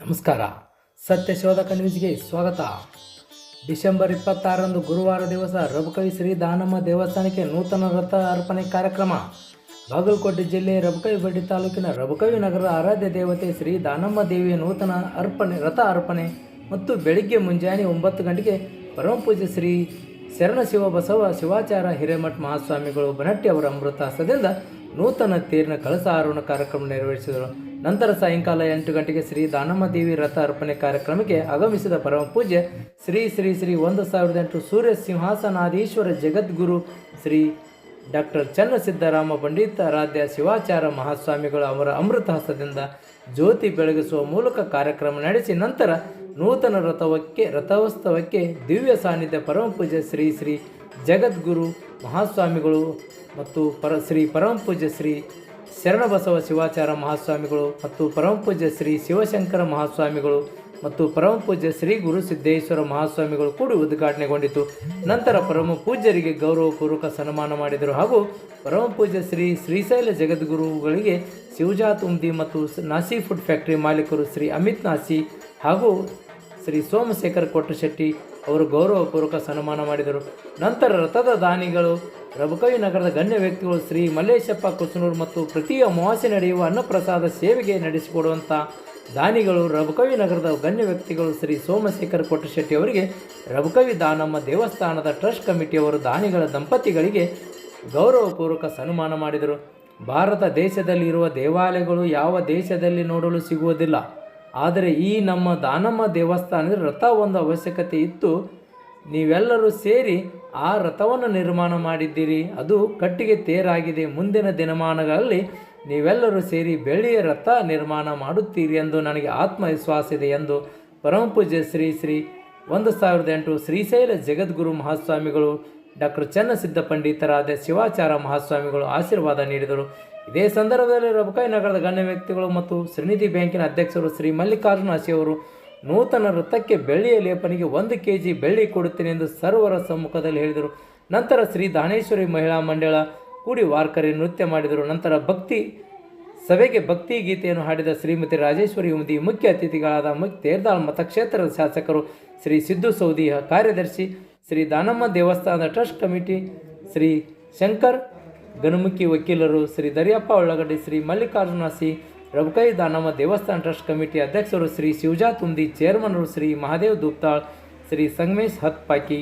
ನಮಸ್ಕಾರ. ಸತ್ಯಶೋಧಕ ನ್ಯೂಸ್ಗೆ ಸ್ವಾಗತ. ಡಿಸೆಂಬರ್ ಇಪ್ಪತ್ತಾರರಂದು ಗುರುವಾರ ದಿವಸ ರಬಕವಿ ಶ್ರೀ ದಾನಮ್ಮ ದೇವಸ್ಥಾನಕ್ಕೆ ನೂತನ ರಥ ಅರ್ಪಣೆ ಕಾರ್ಯಕ್ರಮ. ಬಾಗಲಕೋಟೆ ಜಿಲ್ಲೆ ರಬಕವಿ ಬಡ್ಡಿ ತಾಲೂಕಿನ ರಬಕವಿ ನಗರದ ಆರಾಧ್ಯ ದೇವತೆ ಶ್ರೀ ದಾನಮ್ಮ ದೇವಿಯ ನೂತನ ಅರ್ಪಣೆ, ರಥ ಅರ್ಪಣೆ ಮತ್ತು ಬೆಳಿಗ್ಗೆ ಮುಂಜಾನೆ ಒಂಬತ್ತು ಗಂಟೆಗೆ ಪರಮಪೂಜೆ ಶ್ರೀ ಶರಣ ಶಿವ ಬಸವ ಶಿವಾಚಾರ ಹಿರೇಮಠ ಮಹಾಸ್ವಾಮಿಗಳು ಬನಟ್ಟಿ ಅವರ ಅಮೃತಾಸದಿಂದ ನೂತನ ತೇರಿನ ಕಳಸ ಆರೋಹಣ ಕಾರ್ಯಕ್ರಮ ನೆರವೇರಿಸಿದರು. ನಂತರ ಸಾಯಂಕಾಲ ಎಂಟು ಗಂಟೆಗೆ ಶ್ರೀ ದಾನಮ್ಮ ದೇವಿ ರಥ ಅರ್ಪಣೆ ಕಾರ್ಯಕ್ರಮಕ್ಕೆ ಆಗಮಿಸಿದ ಪರಮ ಪೂಜೆ ಶ್ರೀ ಶ್ರೀ ಶ್ರೀ ಒಂದು ಸಾವಿರದ ಎಂಟು ಸೂರ್ಯ ಸಿಂಹಾಸನಾದೀಶ್ವರ ಜಗದ್ಗುರು ಶ್ರೀ ಡಾಕ್ಟರ್ ಚನ್ನಸಿದ್ದರಾಮ ಪಂಡಿತಾರಾಧ್ಯ ಶಿವಾಚಾರ ಮಹಾಸ್ವಾಮಿಗಳು ಅವರ ಅಮೃತ ಹಸ್ತದಿಂದ ಜ್ಯೋತಿ ಬೆಳಗಿಸುವ ಮೂಲಕ ಕಾರ್ಯಕ್ರಮ ನಡೆಸಿ ನಂತರ ನೂತನ ರಥವಕ್ಕೆ ರಥೋತ್ಸವಕ್ಕೆ ದಿವ್ಯ ಸಾನ್ನಿಧ್ಯ ಪರಮ ಪೂಜ್ಯ ಶ್ರೀ ಶ್ರೀ ಜಗದ್ಗುರು ಮಹಾಸ್ವಾಮಿಗಳು ಮತ್ತು ಪರ ಶ್ರೀ ಪರಮಪೂಜ್ಯ ಶ್ರೀ ಶರಣಬಸವ ಶಿವಾಚಾರ ಮಹಾಸ್ವಾಮಿಗಳು ಮತ್ತು ಪರಮಪೂಜ್ಯ ಶ್ರೀ ಶಿವಶಂಕರ ಮಹಾಸ್ವಾಮಿಗಳು ಮತ್ತು ಪರಮಪೂಜ್ಯ ಶ್ರೀ ಗುರು ಸಿದ್ದೇಶ್ವರ ಮಹಾಸ್ವಾಮಿಗಳು ಕೂಡಿ ಉದ್ಘಾಟನೆಗೊಂಡಿತು. ನಂತರ ಪರಮ ಪೂಜ್ಯರಿಗೆ ಗೌರವಪೂರ್ವಕ ಸನ್ಮಾನ ಮಾಡಿದರು ಹಾಗೂ ಪರಮ ಪೂಜ್ಯ ಶ್ರೀ ಶ್ರೀಶೈಲ ಜಗದ್ಗುರುಗಳಿಗೆ ಶಿವಜಾತ್ ಉಮ್ದಿ ಮತ್ತು ನಾಸಿ ಫುಡ್ ಫ್ಯಾಕ್ಟರಿ ಮಾಲೀಕರು ಶ್ರೀ ಅಮಿತ್ ನಾಸಿ ಹಾಗೂ ಶ್ರೀ ಸೋಮಶೇಖರ್ ಕೊಟ್ಟಶೆಟ್ಟಿ ಅವರು ಗೌರವಪೂರ್ವಕ ಸನ್ಮಾನ ಮಾಡಿದರು. ನಂತರ ರಥದ ದಾನಿಗಳು ರಬಕವಿ ನಗರದ ಗಣ್ಯ ವ್ಯಕ್ತಿಗಳು ಶ್ರೀ ಮಲ್ಲೇಶಪ್ಪ ಕುಸನೂರು ಮತ್ತು ಪ್ರತಿ ಅಮಾವಾಸ್ಯೆ ನಡೆಯುವ ಅನ್ನಪ್ರಸಾದ ಸೇವೆಗೆ ನಡೆಸಿಕೊಡುವಂಥ ದಾನಿಗಳು ರಬಕವಿ ನಗರದ ಗಣ್ಯ ವ್ಯಕ್ತಿಗಳು ಶ್ರೀ ಸೋಮಶೇಖರ್ ಕೊಟ್ಟಶೆಟ್ಟಿ ಅವರಿಗೆ ರಬಕವಿ ದಾನಮ್ಮ ದೇವಸ್ಥಾನದ ಟ್ರಸ್ಟ್ ಕಮಿಟಿಯವರು ದಾನಿಗಳ ದಂಪತಿಗಳಿಗೆ ಗೌರವಪೂರ್ವಕ ಸನ್ಮಾನ ಮಾಡಿದರು. ಭಾರತ ದೇಶದಲ್ಲಿರುವ ದೇವಾಲಯಗಳು ಯಾವ ದೇಶದಲ್ಲಿ ನೋಡಲು ಸಿಗುವುದಿಲ್ಲ. ಆದರೆ ಈ ನಮ್ಮ ದಾನಮ್ಮ ದೇವಸ್ಥಾನದಲ್ಲಿ ರಥ ಒಂದು ಅವಶ್ಯಕತೆ ಇತ್ತು ನೀವೆಲ್ಲರೂ ಸೇರಿ ಆ ರಥವನ್ನು ನಿರ್ಮಾಣ ಮಾಡಿದ್ದೀರಿ. ಅದು ಕಟ್ಟಿಗೆ ತೇರಾಗಿದೆ. ಮುಂದಿನ ದಿನಮಾನಗಳಲ್ಲಿ ನೀವೆಲ್ಲರೂ ಸೇರಿ ಬೆಳ್ಳಿಯ ರಥ ನಿರ್ಮಾಣ ಮಾಡುತ್ತೀರಿ ಎಂದು ನನಗೆ ಆತ್ಮವಿಶ್ವಾಸ ಇದೆ ಎಂದು ಪರಮಪೂಜ್ಯ ಶ್ರೀ ಶ್ರೀ ಒಂದು ಸಾವಿರದ ಎಂಟು ಶ್ರೀಶೈಲ ಜಗದ್ಗುರು ಮಹಾಸ್ವಾಮಿಗಳು ಡಾಕ್ಟರ್ ಚನ್ನಸಿದ್ಧ ಪಂಡಿತರಾದ ಶಿವಾಚಾರ ಮಹಾಸ್ವಾಮಿಗಳು ಆಶೀರ್ವಾದ ನೀಡಿದರು. ಇದೇ ಸಂದರ್ಭದಲ್ಲಿ ರಬಕಾಯಿ ನಗರದ ಗಣ್ಯ ವ್ಯಕ್ತಿಗಳು ಮತ್ತು ಶ್ರೀನಿಧಿ ಬ್ಯಾಂಕಿನ ಅಧ್ಯಕ್ಷರು ಶ್ರೀ ಮಲ್ಲಿಕಾರ್ಜುನ ಹಸಿಯವರು ನೂತನ ವೃತ್ತಕ್ಕೆ ಬೆಳ್ಳಿಯ ಲೇಪನಿಗೆ ಒಂದು ಕೆ ಜಿ ಬೆಳ್ಳಿ ಕೊಡುತ್ತೇನೆ ಎಂದು ಸರ್ವರ ಸಮ್ಮುಖದಲ್ಲಿ ಹೇಳಿದರು. ನಂತರ ಶ್ರೀ ದಾನೇಶ್ವರಿ ಮಹಿಳಾ ಮಂಡಳ ಕೂಡಿ ವಾರ್ಕರಿ ನೃತ್ಯ ಮಾಡಿದರು. ನಂತರ ಭಕ್ತಿ, ಸಭೆಗೆ ಭಕ್ತಿ ಗೀತೆಯನ್ನು ಹಾಡಿದ ಶ್ರೀಮತಿ ರಾಜೇಶ್ವರಿ ಉಮದಿ, ಮುಖ್ಯ ಅತಿಥಿಗಳಾದ ತೇರ್ದಾಳ್ ಮತಕ್ಷೇತ್ರದ ಶಾಸಕರು ಶ್ರೀ ಸಿದ್ದು ಸೌದಿ ಕಾರ್ಯದರ್ಶಿ ಶ್ರೀ ದಾನಮ್ಮ ದೇವಸ್ಥಾನದ ಟ್ರಸ್ಟ್ ಕಮಿಟಿ ಶ್ರೀ ಶಂಕರ್ ಗಣಮುಖಿ ವಕೀಲರು ಶ್ರೀ ದರಿಯಪ್ಪ ಉಳ್ಳಗಡ್ಡಿ ಶ್ರೀ ಮಲ್ಲಿಕಾರ್ಜುನ ಸಿ ರಬಕೈ ದಾನಮ್ಮ ದೇವಸ್ಥಾನ ಟ್ರಸ್ಟ್ ಕಮಿಟಿ ಅಧ್ಯಕ್ಷರು ಶ್ರೀ ಶಿವಜಾ ತುಂದಿ ಚೇರ್ಮನರು ಶ್ರೀ ಮಹಾದೇವ್ ದೂಪ್ತಾಳ್, ಶ್ರೀ ಸಂಗಮೇಶ್ ಹತ್ಪಾಕಿ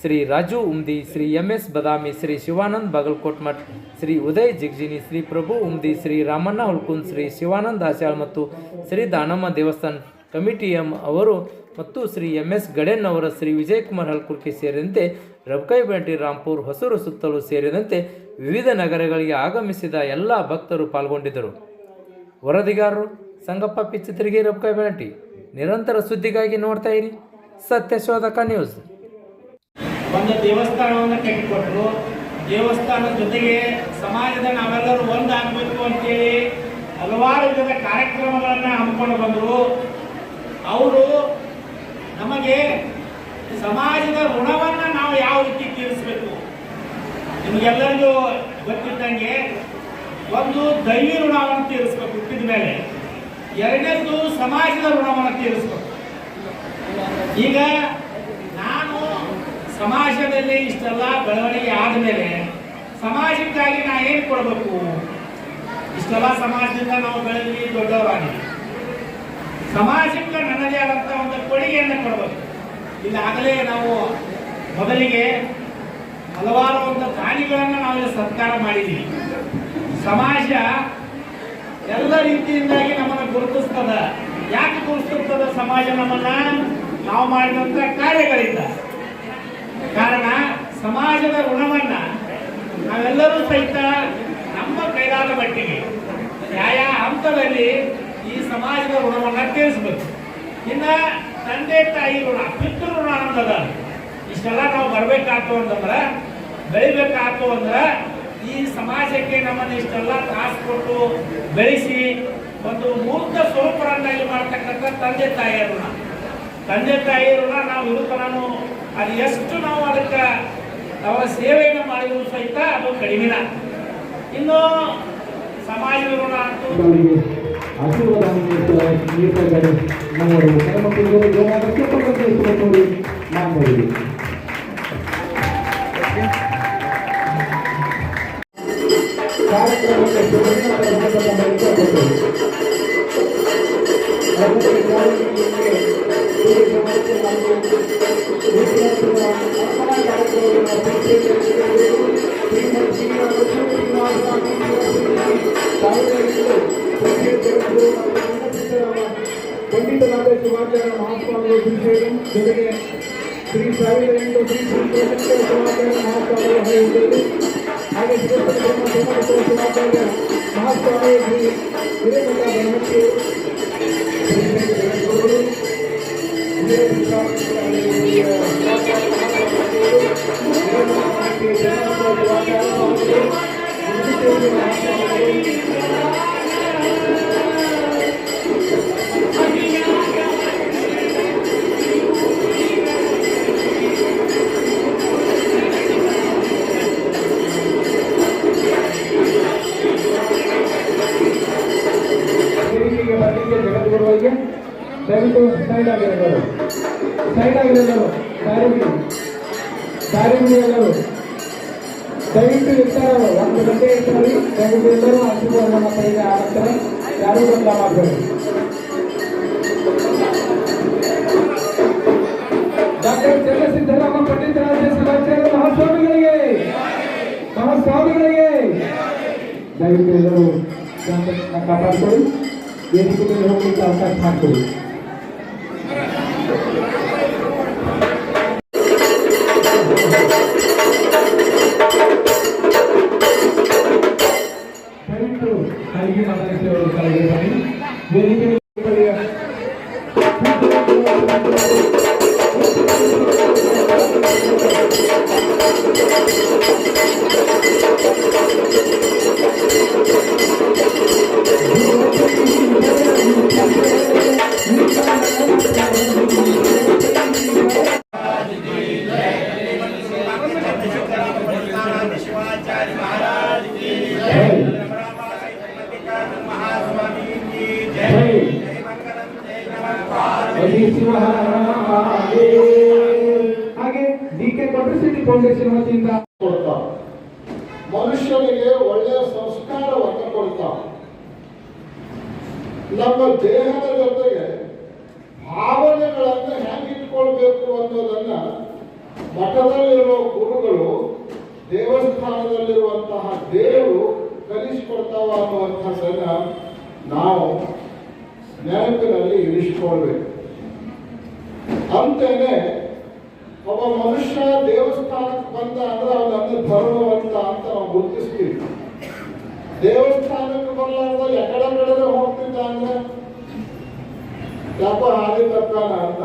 ಶ್ರೀ ರಾಜು ಉಮ್ದಿ, ಶ್ರೀ ಎಂ ಎಸ್ ಬದಾಮಿ, ಶ್ರೀ ಶಿವಾನಂದ್ ಬಾಗಲಕೋಟ್ ಮಠ್, ಶ್ರೀ ಉದಯ್ ಜಿಗ್ಜಿನಿ, ಶ್ರೀ ಪ್ರಭು ಉಮ್ದಿ, ಶ್ರೀ ರಾಮಣ್ಣ ಹುಲ್ಕುಂದ್ ಶ್ರೀ ಶಿವಾನಂದ್ ಆಶಾಳ್ ಮತ್ತು ಶ್ರೀ ದಾನಮ್ಮ ದೇವಸ್ಥಾನ ಕಮಿಟಿ ಎಂ ಅವರು ಮತ್ತು ಶ್ರೀ ಎಂ ಎಸ್ ಗಡೇನ್ ಅವರ ಶ್ರೀ ವಿಜಯಕುಮಾರ್ ಹಲ್ಕುರ್ಕಿ ಸೇರಿದಂತೆ ರಬ್ಕೈ ಬಂಟಿ ರಾಂಪುರ್ ಹೊಸೂರು ಸುತ್ತಲೂ ಸೇರಿದಂತೆ ವಿವಿಧ ನಗರಗಳಿಗೆ ಆಗಮಿಸಿದ ಎಲ್ಲ ಭಕ್ತರು ಪಾಲ್ಗೊಂಡಿದ್ದರು. ವರದಿಗಾರರು, ಸಂಗಪ್ಪ ಪಿಚ್ಚು ತೆರಿಗೆ ರೊಕ್ಕ ಬೆಂಟಿ. ನಿರಂತರ ಸುದ್ದಿಗಾಗಿ ನೋಡ್ತಾ ಇರಿ ಸತ್ಯಶೋಧಕ ನ್ಯೂಸ್. ಒಂದು ದೇವಸ್ಥಾನವನ್ನು ಕಟ್ಟಿಕೊಟ್ರು ದೇವಸ್ಥಾನದ ಜೊತೆಗೆ ಸಮಾಜದ ನಾವೆಲ್ಲರೂ ಒಂದಾಗಬೇಕು ಅಂತೇಳಿ ಹಲವಾರು ವಿಧದ ಕಾರ್ಯಕ್ರಮಗಳನ್ನು ಹಮ್ಮಿಕೊಂಡು ಬಂದರು. ಅವರು ನಮಗೆ ಸಮಾಜದ ಋಣವನ್ನು ನಾವು ಯಾವ ರೀತಿ ತೀರಿಸಬೇಕು? ನಿಮಗೆಲ್ಲರಿಗೂ ಗೊತ್ತಿದ್ದಂಗೆ ಒಂದು ದೈವಿ ಋಣವನ್ನು ತೀರಿಸ್ಬೇಕು ಹುಟ್ಟಿದ ಮೇಲೆ. ಎರಡನೇದು ಸಮಾಜದ ಋಣವನ್ನು ತೀರಿಸ್ಬೇಕು. ಈಗ ನಾನು ಸಮಾಜದಲ್ಲಿ ಇಷ್ಟೆಲ್ಲ ಬೆಳವಣಿಗೆ ಆದಮೇಲೆ ಸಮಾಜಕ್ಕಾಗಿ ನಾ ಏನು ಕೊಡಬೇಕು? ಇಷ್ಟೆಲ್ಲ ಸಮಾಜದಿಂದ ನಾವು ಬೆಳೆದ್ವಿ ದೊಡ್ಡವರಾಗಿ. ಸಮಾಜಕ್ಕೆ ನನ್ನದೇ ಆದಂಥ ಒಂದು ಕೊಡುಗೆಯನ್ನು ಕೊಡಬೇಕು. ಆಗಲೇ ನಾವು ಮೊದಲಿಗೆ ಹಲವಾರು ಒಂದು ದಾನಿಗಳನ್ನು ನಾವು ಸತ್ಕಾರ ಮಾಡಿದ್ದೀವಿ. ಸಮಾಜ ಎಲ್ಲ ರೀತಿಯಿಂದಾಗಿ ನಮ್ಮನ್ನು ಗುರುತಿಸ್ತದ. ಯಾಕೆ ಗುರುತಿಸ್ತದ ಸಮಾಜ ನಮ್ಮನ್ನ? ನಾವು ಮಾಡಿದಂತ ಕಾರ್ಯಗಳಿಂದ. ಕಾರಣ, ಸಮಾಜದ ಋಣವನ್ನ ನಾವೆಲ್ಲರೂ ಸಹಿತ ನಮ್ಮ ಕೈಲಾದ ಮಟ್ಟಿಗೆ ಯಾವ ಹಂತದಲ್ಲಿ ಈ ಸಮಾಜದ ಋಣವನ್ನ ತೀರಿಸಬೇಕು. ಇನ್ನ ತಂದೆ ತಾಯಿ ಋಣ, ಪಿತೃ ಋಣ ಅಂತದ ಇಷ್ಟೆಲ್ಲ ನಾವು ಬರ್ಬೇಕಾತು ಅಂತಂದ್ರೆ ಬೆಳಿಬೇಕಾಯ್ತು ಅಂದ್ರೆ ಈ ಸಮಾಜಕ್ಕೆ ನಮ್ಮನ್ನು ಇಷ್ಟೆಲ್ಲ ತ್ರಾಸು ಕೊಟ್ಟು ಬೆಳೆಸಿ ಒಂದು ಮೂರ್ತ ಸ್ವರೂಪರನ್ನಾಗಿ ಮಾಡ್ತಕ್ಕಂಥ ತಂದೆ ತಾಯಿಯ ಋಣ ತಂದೆ ತಾಯಿ ಋಣ ನಾವು ಇರುತ್ತನೂ ಅದು ಎಷ್ಟು ನಾವು ಅದಕ್ಕೆ ಅವರ ಸೇವೆಯನ್ನು ಮಾಡಿದ್ರು ಸಹಿತ ಅದು ಕಡಿಮೆನ. ಇನ್ನು ಸಮಾಜದ ಋಣ ಅಂತೂ ಆಶೀರ್ವಾದ ನಮ್ಮ ಮಕ್ಕಳಿಗೆ ಹೆಣ್ಮಕ್ಳಿಗೆ ಏನಾದರೂ ಸ್ವಲ್ಪ ನೋಡಿ ಮಾಡ್ಬೋದು ಕಾರ್ಯಕ್ರಮಕ್ಕೆ ಶುಭ ಪಂಡಿತರಾದ ಶಿವಾಚಾರ್ಯ ಮಹಾಸ್ವಾಮಿಗಳು ತಿಳಿಸಿದರು ಜೊತೆಗೆ ಶ್ರೀ ಸಾವಿರ ಎಂಟು ಶ್ರೀ ಶ್ರೀ ಶಿವಾಚಾರ್ಯ ಮಹಾಸ್ವಾಮಿಗಳು ಹೇಳಿದರು ಹಾಗೆ ಶ್ರೀ ಶಿವಾಚಾರ್ಯ ಮಹಾಸ್ವಾಮಿ ಶ್ರೀ ಹಿರೇಮಠ ಸೈಡ್ ಆಗಿರೋದು ಸೈಡ್ ಆಗಿರೋದು ದಾರಿಗುಡಿ ದಾರಿಗುಡಿ ಎಲ್ಲರೂ ದಯವಿಟ್ಟು ಇರ್ತಾರೆ ಒಂದು ಗಂಟೆ ಇರ್ತಾರೆ ದಯವಿಟ್ಟು ಎಲ್ಲರೂ ಆಶೀರ್ವಾದ ಮಕ್ಕಳಿಗೆ ಆಗ್ತಾರೆ ಯಾರೂ ಬಂದ ಮಾಡಬೇಡಿ ಡಾಕ್ಟರ್ ಚಂದ್ರಸಿದ್ದರಾಮ ಪಂಡಿತರಾಜ ಶಿವಾಚಾರ್ಯ ಮಹಾಸ್ವಾಮಿಗಳಿಗೆ ಮಹಾಸ್ವಾಮಿಗಳಿಗೆ ದಯವಿಟ್ಟು ಎಲ್ಲರೂ ಶಾಂತತೆಯನ್ನ ಕಾಪಾಡಿಕೊಳ್ಳಿ ವೇದಿಕೆ ಮೇಲೆ ಹೋಗ್ಲಿಕ್ಕೆ ಅವಕಾಶ ಮಾಡಿಕೊಡಿ বেরিয়ে ಪಬ್ಲಿಸಿಟಿ ಫೌಂಡೇಶನ್ ವತಿಯಿಂದ ಕೊಡ್ತಾವ ಮನುಷ್ಯನಿಗೆ ಒಳ್ಳೆಯ ಸಂಸ್ಕಾರವನ್ನು ಕೊಡ್ತಾವ ನಮ್ಮ ದೇಹದ ಜೊತೆಗೆ ಭಾವನೆಗಳನ್ನು ಹೆಂಗೆ ಇಟ್ಕೊಳ್ಬೇಕು ಅನ್ನೋದನ್ನ ಮಠದಲ್ಲಿರುವ ಗುರುಗಳು ದೇವಸ್ಥಾನದಲ್ಲಿರುವಂತಹ ದೇವರು ಕಲಿಸಿಕೊಡ್ತಾವ ಅನ್ನುವಂಥದ್ದನ್ನ ನಾವು ನೆನಪಿನಲ್ಲಿ ಇರಿಸಿಕೊಳ್ಬೇಕು. ಅಂತೇನೆ ಒಬ್ಬ ಮನುಷ್ಯ ದೇವಸ್ಥಾನಕ್ಕೆ ಬಂದ ಅಂದ್ರೆ ಧರ್ಮವಂತ ಅಂತ ನಾವು ಗುರುತಿಸ್ತೀವಿ. ದೇವಸ್ಥಾನಕ್ಕೆ ಬರಲಾರ್ದ ಎಕಡ ಕಡೆ ಹೋಗ್ತಿದ್ದ ಅಂದ್ರೆ ಯಾಕೋ ಹಾದಿ ತಪ್ಪಾನ ಅಂತ.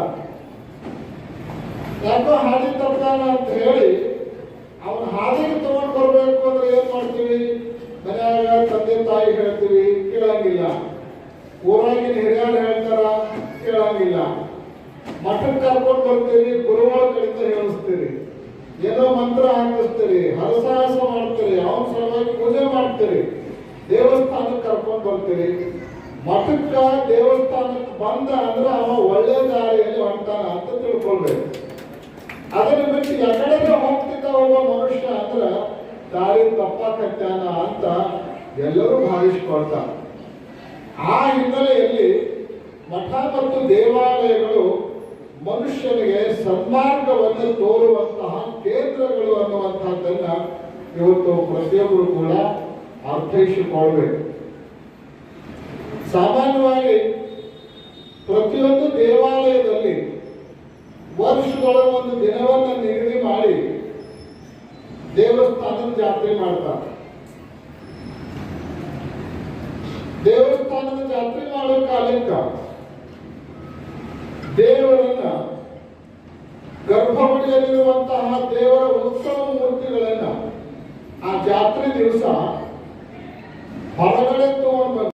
ಯಾಕೋ ಹಾದಿ ತಪ್ಪಾನ ಅಂತ ಹೇಳಿ ಅವನ ಹಾದಿಗೆ ತಗೊಂಡು ಬರ್ಬೇಕು ಅಂದ್ರೆ ಏನ್ ಮಾಡ್ತೀವಿ? ಮನೆಯಾಗ ತಂದೆ ತಾಯಿ ಹೇಳ್ತೀವಿ, ಕೇಳಂಗಿಲ್ಲ. ಊರಾಗಿನ ಹಿರಿಯರು ಹೇಳ್ತಾರ, ಕೇಳಂಗಿಲ್ಲ. ಮಠಕ್ಕೆ ಕರ್ಕೊಂಡು ಬರ್ತೀವಿ ಗುರುಗಳ ಕಡೆಯಿಂದ ಹೇಳಿಸ್ತೀರಿ ಏನೋ ಮಂತ್ರ ಹಾಕಿಸ್ತೀರಿ, ಹರಸಾಹಸ ಮಾಡ್ತೀರಿ, ಅವನ ಸಲುವಾಗಿ ಪೂಜೆ ಮಾಡ್ತೀರಿ. ದೇವಸ್ಥಾನಕ್ಕೆ ಕರ್ಕೊಂಡು ಬರ್ತೀರಿ. ಮಠಕ್ಕ ದೇವಸ್ಥಾನಕ್ಕೆ ಬಂದ ಅಂದ್ರೆ ಅವ ಒಳ್ಳೆ ದಾರಿಯಲ್ಲಿ ಹೊಂಟಾನ ಅಂತ ತಿಳ್ಕೊಳ್ಬೇಕು. ಅದನ್ನ ಬಿಟ್ಟು ಎಕಡೆಗೆ ಹೋಗ್ತಿದ್ದ ಒಬ್ಬ ಮನುಷ್ಯ ಅಂದ್ರೆ, ದಾರಿ ತಪ್ಪ ಕಟ್ಟಾನ ಅಂತ ಎಲ್ಲರೂ ಭಾವಿಸ್ಕೊಳ್ತಾರೆ. ಆ ಹಿನ್ನೆಲೆಯಲ್ಲಿ ಮಠ ಮತ್ತು ದೇವಾಲಯಗಳು ಮನುಷ್ಯನಿಗೆ ಸನ್ಮಾರ್ಗವನ್ನು ತೋರುವಂತಹ ಕೇಂದ್ರಗಳು ಅನ್ನುವಂಥದ್ದನ್ನ ಇವತ್ತು ಪ್ರತಿಯೊಬ್ಬರು ಕೂಡ ಅರ್ಥೈಸಿಕೊಳ್ಬೇಕು. ಸಾಮಾನ್ಯವಾಗಿ ಪ್ರತಿಯೊಂದು ದೇವಾಲಯದಲ್ಲಿ ವರ್ಷಗಳ ಒಂದು ದಿನವನ್ನು ನಿಗದಿ ಮಾಡಿ ದೇವಸ್ಥಾನದ ಜಾತ್ರೆ ಮಾಡ್ತಾರೆ. ದೇವಸ್ಥಾನದ ಜಾತ್ರೆ ಮಾಡೋ ಕಾಲಕ್ಕ ದೇವರನ್ನ ಗರ್ಭಗುಡಿಯಲ್ಲಿರುವಂತಹ ದೇವರ ಉತ್ಸವ ಮೂರ್ತಿಗಳನ್ನ ಆ ಜಾತ್ರೆ ದಿವಸ ಹೊರಗಡೆ ತಗೊಂಡು